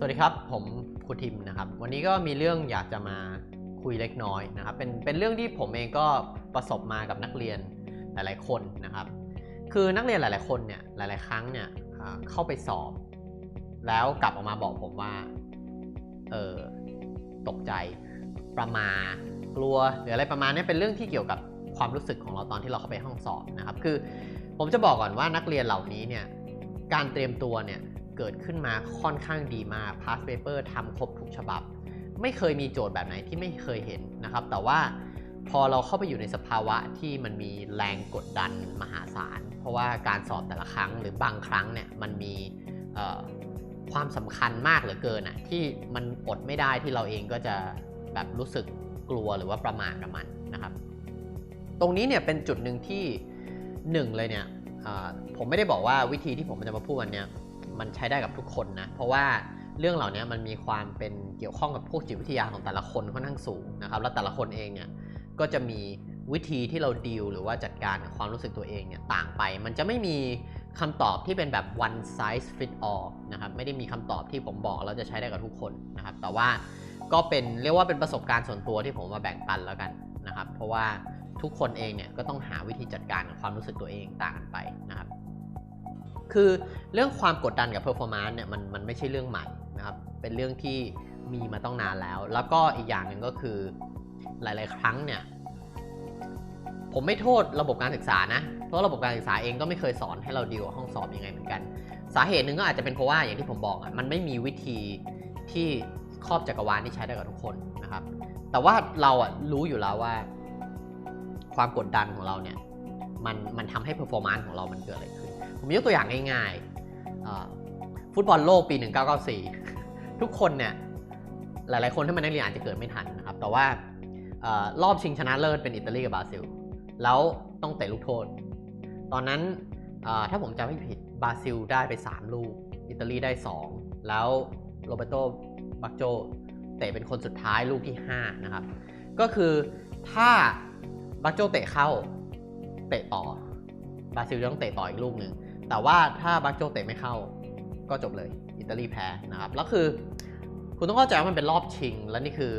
สวัสดีครับ ผมครูทิมนะครับ วันนี้ก็มีเรื่องอยากจะมาคุยเล็กน้อยนะครับ เป็นเป็นเรื่องที่ผมเองก็ประสบมากับนักเรียนหลาย ๆ คนนะครับ คือนักเรียนหลาย ๆ คนเนี่ยหลาย ๆ ครั้งเนี่ยเข้าไปสอบ แล้วกลับออกมาบอกผมว่าเออตกใจประมาทกลัวหรืออะไรประมาณนี้เป็นเรื่องที่เกี่ยวกับความรู้สึกของเราตอนที่เราเข้าไปห้องสอบนะครับ คือผมจะบอกก่อนว่านักเรียนเหล่านี้เนี่ยการเตรียมตัวเนี่ย เกิดขึ้นมาค่อนข้างดีมาก past paper ทำครบทุกฉบับ ไม่เคยมีโจทย์แบบไหนที่ไม่เคยเห็นนะครับ แต่ว่าพอเราเข้าไปอยู่ในสภาวะที่มันมีแรงกดดันมหาศาล เพราะว่าการสอบแต่ละครั้งหรือบางครั้งเนี่ยมันมีความสำคัญมากเหลือเกินอะที่มันอดไม่ได้ที่เราเองก็จะแบบรู้สึกกลัวหรือว่าประมาทกับมันนะครับ ตรงนี้เนี่ยเป็นจุดหนึ่งที่หนึ่งเลยเนี่ยผมไม่ได้บอกว่าวิธีที่ผมจะมาพูดวันเนี้ย มันใช้ได้กับทุกคนนะ เพราะว่าเรื่องเหล่านี้มันมีความเป็นเกี่ยวข้องกับพวกจิตวิทยาของแต่ละคนค่อนข้างสูงนะครับ แล้วแต่ละคนเองเนี่ยก็จะมีวิธีที่เราดีลหรือว่าจัดการกับความรู้สึกตัวเองเนี่ยต่างไป มันจะไม่มีคำตอบที่เป็นแบบ one size fit all นะครับ ไม่ได้มีคำตอบที่ผมบอกแล้วจะใช้ได้กับทุกคนนะครับ แต่ว่าก็เป็นเรียกว่าเป็นประสบการณ์ส่วนตัวที่ผมมาแบ่งปันแล้วกันนะครับ เพราะว่าทุกคนเองเนี่ยก็ต้องหาวิธีจัดการกับความรู้สึกตัวเองต่างกันไปนะครับ คือเรื่องความกดดันกับ performance เนี่ยมันมันไม่ใช่เรื่องใหม่นะครับ เป็นเรื่องที่มีมาต้องนานแล้ว แล้วก็อีกอย่างหนึ่งก็คือหลาย ๆ ครั้งเนี่ยผมไม่โทษระบบการศึกษานะ เพราะระบบการศึกษาเองก็ไม่เคยสอนให้เราดีลกับห้องสอบยังไงเหมือนกัน สาเหตุหนึ่งก็อาจจะเป็นเพราะว่าอย่างที่ผมบอกอะมันไม่มีวิธีที่ครอบจักรวาลที่ใช้ได้กับทุกคนนะครับ แต่ว่าเราอะรู้อยู่แล้วว่า ความกดดันของเราเนี่ยมันมันทำให้ performance ของเรามันเกิดอะไรขึ้น ผมยกตัวอย่างง่ายๆฟุตบอลโลกปี 1994 ทุกคนเนี่ยหลายๆคนที่มานักเรียนอาจจะเกิดไม่ทันนะครับ แต่ว่ารอบชิงชนะเลิศเป็นอิตาลีกับบราซิล แล้วต้องเตะลูกโทษ ตอนนั้นถ้าผมจำไม่ผิดบราซิลได้ไป 3 ลูก อิตาลีได้ 2 แล้วโรเบโตบักโจเตะเป็นคนสุดท้ายลูกที่ 5 นะครับ ก็คือถ้าบักโจเตะเข้าเตะต่อบราซิลต้องเตะต่ออีกลูกหนึ่ง แต่ว่าถ้าบักโจเตะไม่เข้าก็จบเลย อิตาลีแพ้นะครับ แล้วคือ คุณต้องเข้าใจว่ามันเป็นรอบชิง และนี่คือ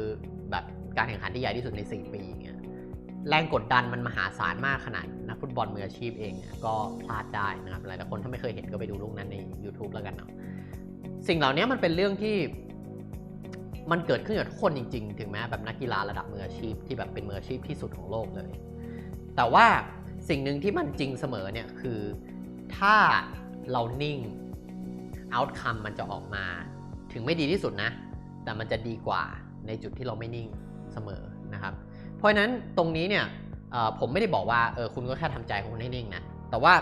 แบบการแข่งขันที่ใหญ่ที่สุดใน 4 ปีอย่างเงี้ยแรงกดดันมันมหาศาลมากขนาดนักฟุตบอลมืออาชีพเองเก็พลาดได้นะครับหลายคนถ้าไม่เคยเห็นก็ไปดูลูกนั้นใน YouTube แล้วกันเนาะสิ่งเหล่านี้มันเป็นเรื่องที่มันเกิดขึ้นกับทุกคนจริง ๆ ถึงแม้แบบนักกีฬาระดับมืออาชีพที่แบบเป็นมืออาชีพที่สุดของโลกเลย แต่ว่าสิ่งหนึ่งที่มันจริงเสมอเนี่ยคือ ถ้าเรานิ่ง outcome มันจะออกมา ถึงไม่ดีที่สุดนะ แต่มันจะดีกว่าในจุดที่เราไม่นิ่งเสมอนะครับ เพราะนั้นตรงนี้เนี่ยผมไม่ได้บอกว่าเออคุณก็แค่ทำใจของคุณให้นิ่งนะ แต่ว่า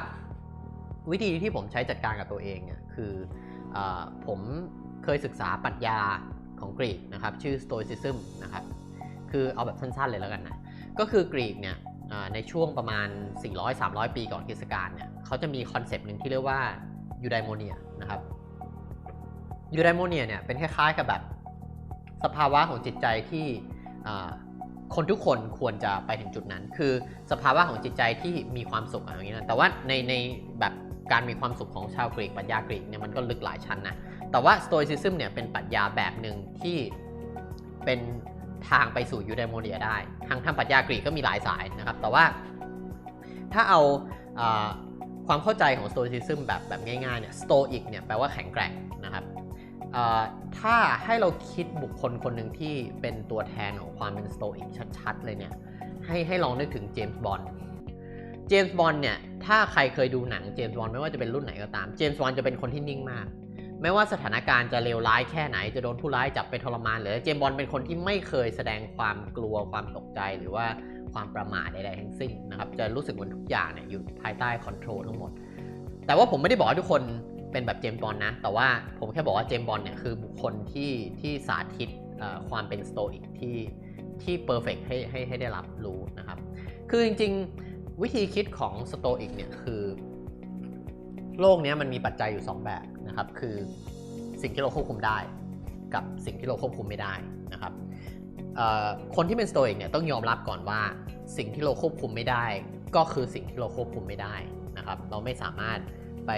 วิธีที่ผมใช้จัดการกับตัวเองเนี่ยคืออผมเคยศึกษาปรัชญาของกรีกนะครับ ชื่อ Stoicism นะครับ คือเอาแบบสั้นๆเลยแล้วกันนะ ก็คือกรีกเนี่ย ในช่วงประมาณ 400-300 ปีก่อนคริสตกาลเนี่ยเขาจะมีคอนเซปต์หนึ่งที่เรียกว่ายูไดโมเนียนะครับยูไดโมเนียเนี่ยเป็นคล้ายๆกับแบบสภาวะของจิตใจที่คนทุกคนควรจะไปถึงจุดนั้น คือสภาวะของจิตใจที่มีความสุขอะไรอย่างนี้นะแต่ว่าในในแบบการมีความสุขของชาวกรีกปรัชญากรีกเนี่ยมันก็ลึกหลายชั้นนะแต่ว่าสโต i ซิซึมเนี่ยเป็นปรัชญาแบบหนึ่งที่เป็น ทางไปสู่ยูไดโมเนียได้ ทางทางปรัชญากรีกก็มีหลายสายนะครับ แต่ว่าถ้าเอาอความเข้าใจของสโต i ซิซึมแบบแบบง่ายๆเนี่ยสโตอิกเนี่ยแปลว่าแข็งแกร่งนะครับถ้าให้เราคิดบุคคลคนหนึ่งที่เป็นตัวแทนของความเป็นสโตอิกชัดๆ เลยเนี่ยให้ให้ลองนึกถึงเจมส์บอนด์เจมส์บอนด์เนี่ยถ้าใครเคยดูหนังเจมส์บอนด์ไม่ว่าจะเป็นรุ่นไหนก็ตามเจมส์บอนด์จะเป็นคนที่นิ่งมาก ไม่ว่าสถานการณ์จะเลวร้ายแค่ไหนจะโดนผู้ร้ายจับไปทรมานหรือเจมบอนด์เป็นคนที่ไม่เคยแสดงความกลัวความตกใจหรือว่าความประมาทใดๆทั้งสิ้นนะครับจะรู้สึกเหมือนทุกอย่างเนี่ยอยู่ภายใต้คอนโทรลทั้งหมด แต่ว่าผมไม่ได้บอกทุกคนเป็นแบบเจมบอลนะ แต่ว่าผมแค่บอกว่าเจมบอลเนี่ยคือบุคคลที่ที่สาธิตความเป็นสโตอิกที่ที่เพอร์เฟกให้ให้ให้ได้รับรู้นะครับ คือจริงๆ วิธีคิดของสโตอิกเนี่ยคือ โลกเนี้ยมันมีปัจจัยอยู่ 2 แบบนะครับคือสิ่งที่เราควบคุมได้ กับสิ่งที่เราควบคุมไม่ได้นะครับคนที่เป็นสโตอิกเนี่ยต้องยอมรับก่อนว่าสิ่งที่เราควบคุมไม่ได้ ก็คือสิ่งที่เราควบคุมไม่ได้นะครับเราไม่สามารถไป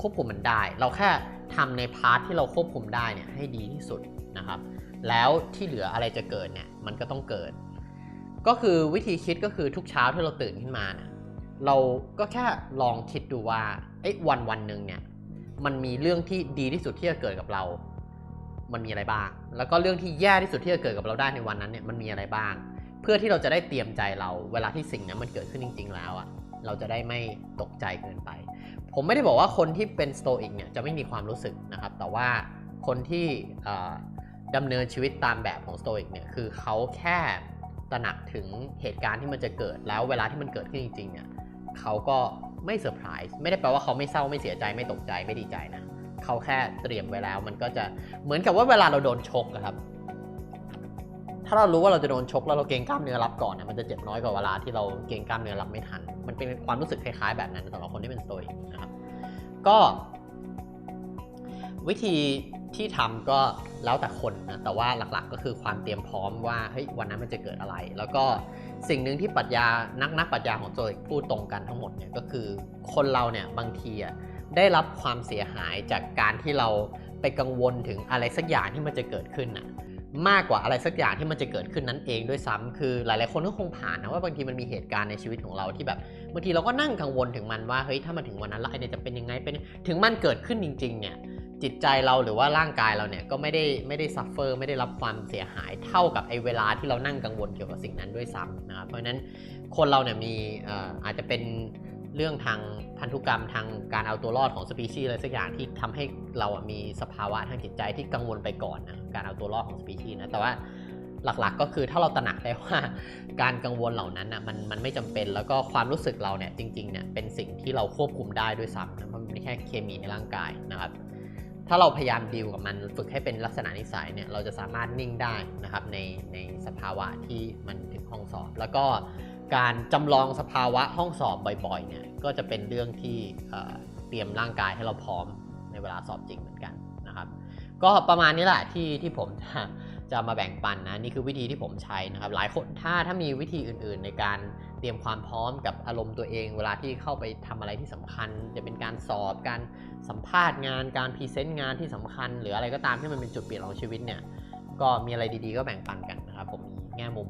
ควบคุมมันได้ เราแค่ทำในพาร์ทที่เราควบคุมได้เนี่ยให้ดีที่สุดนะครับแล้วที่เหลืออะไรจะเกิดเนี่ยมันก็ต้องเกิด ก็คือวิธีคิดก็คือทุกเช้าที่เราตื่นขึ้นมาเนี่ยเราก็แค่ลองคิดดูว่า ไอ้วันวันหนึ่งเนี่ย มันมีเรื่องที่ดีที่สุดที่จะเกิดกับเรา มันมีอะไรบ้าง แล้วก็เรื่องที่แย่ที่สุดที่จะเกิดกับเราได้ในวันนั้นเนี่ย มันมีอะไรบ้าง เพื่อที่เราจะได้เตรียมใจเรา เวลาที่สิ่งนั้นมันเกิดขึ้นจริง ๆ แล้วอะเราจะได้ไม่ตกใจเกินไป ผมไม่ได้บอกว่าคนที่เป็นสโตอิกเนี่ยจะไม่มีความรู้สึกนะครับ แต่ว่าคนที่ดำเนินชีวิตตามแบบของสโตอิกเนี่ย คือเขาแค่ตระหนักถึงเหตุการณ์ที่มันจะเกิดแล้วเวลาที่มันเกิดขึ้นจริงๆเนี่ยเขาก็ ไม่เซอร์ไพรส์ไม่ได้แปลว่าเขาไม่เศร้าไม่เสียใจไม่ตกใจไม่ดีใจนะเขาแค่เตรียมไว้แล้ว มันก็จะเหมือนกับว่าเวลาเราโดนชกอะครับ ถ้าเรารู้ว่าเราจะโดนชกแล้วเราเกรงกล้ามเนื้อรับก่อนนะมันจะเจ็บน้อยกว่าเวลาที่เราเกรงกล้ามเนื้อรับไม่ทัน มันเป็นความรู้สึกคล้ายๆแบบนั้นสำหรับคนที่เป็นสโตอิกนะครับ ก็ วิธีที่ทำก็แล้วแต่คนนะแต่ว่าหลักๆก็คือความเตรียมพร้อมว่าเฮ้ยวันนั้นมันจะเกิดอะไร แล้วก็ สิ่งหนึ่งที่ปรัชญานักนักปรัชญาของโจยพูดตรงกันทั้งหมดเนี่ยก็คือคนเราเนี่ยบางทีอะได้รับความเสียหายจากการที่เราไปกังวลถึงอะไรสักอย่างที่มันจะเกิดขึ้นน่ะมากกว่าอะไรสักอย่างที่มันจะเกิดขึ้นนั้นเองด้วยซ้ำคือหลายๆคนก็คงผ่านนะว่าบางทีมันมีเหตุการณ์ในชีวิตของเราที่แบบบางทีเราก็นั่งกังวลถึงมันว่าเฮ้ยถ้ามันถึงวันนั้นแล้วไอเนี่ยจะเป็นยังไงเป็นถึงมันเกิดขึ้นจริงๆเนี่ย จิตใจเราหรือว่าร่างกายเราเนี่ยก็ไม่ได้ไม่ได้ซัฟเฟอร์ไม่ได้รับความเสียหายเท่ากับไอ้เวลาที่เรานั่งกังวลเกี่ยวกับสิ่งนั้นด้วยซ้ำนะครับเพราะฉะนั้นคนเราเนี่ยมีอาจจะเป็นเรื่องทางพันธุกรรมทางการเอาตัวรอดของสปีชีส์อะไรสักอย่างที่ทำให้เราอะมีสภาวะทางจิตใจที่กังวลไปก่อนนะการเอาตัวรอดของสปีชีส์นะแต่ว่าหลักๆก็คือถ้าเราตระหนักได้ว่าการกังวลเหล่านั้นนะมันมันไม่จำเป็นแล้วก็ความรู้สึกเราเนี่ยจริงๆเนี่ยเป็นสิ่งที่เราควบคุมได้ด้วยซ้ำนะเพราะมันไม่ใช่เคมีในร่างกายนะครับ ถ้าเราพยายามดีลกับมันฝึกให้เป็นลักษณะนิสัยเนี่ยเราจะสามารถนิ่งได้นะครับในในสภาวะที่มันถึงห้องสอบ แล้วก็การจำลองสภาวะห้องสอบบ่อยๆเนี่ยก็จะเป็นเรื่องที่เเตรียมร่างกายให้เราพร้อมในเวลาสอบจริงเหมือนกันนะครับ ก็ประมาณนี้แหละที่ที่ผมจะ จะมาแบ่งปันนะนี่คือวิธีที่ผมใช้นะครับ หลายคนถ้าถ้ามีวิธีอื่น ๆ ในการเตรียมความพร้อมกับอารมณ์ตัวเอง เวลาที่เข้าไปทำอะไรที่สำคัญ จะเป็นการสอบการสัมภาษณ์งานการพรีเซนต์งานที่สำคัญ หรืออะไรก็ตามที่มันเป็นจุดเปลี่ยนของชีวิตเนี่ยก็มีอะไรดีๆก็แบ่งปันกันนะครับผมมีแง่มุม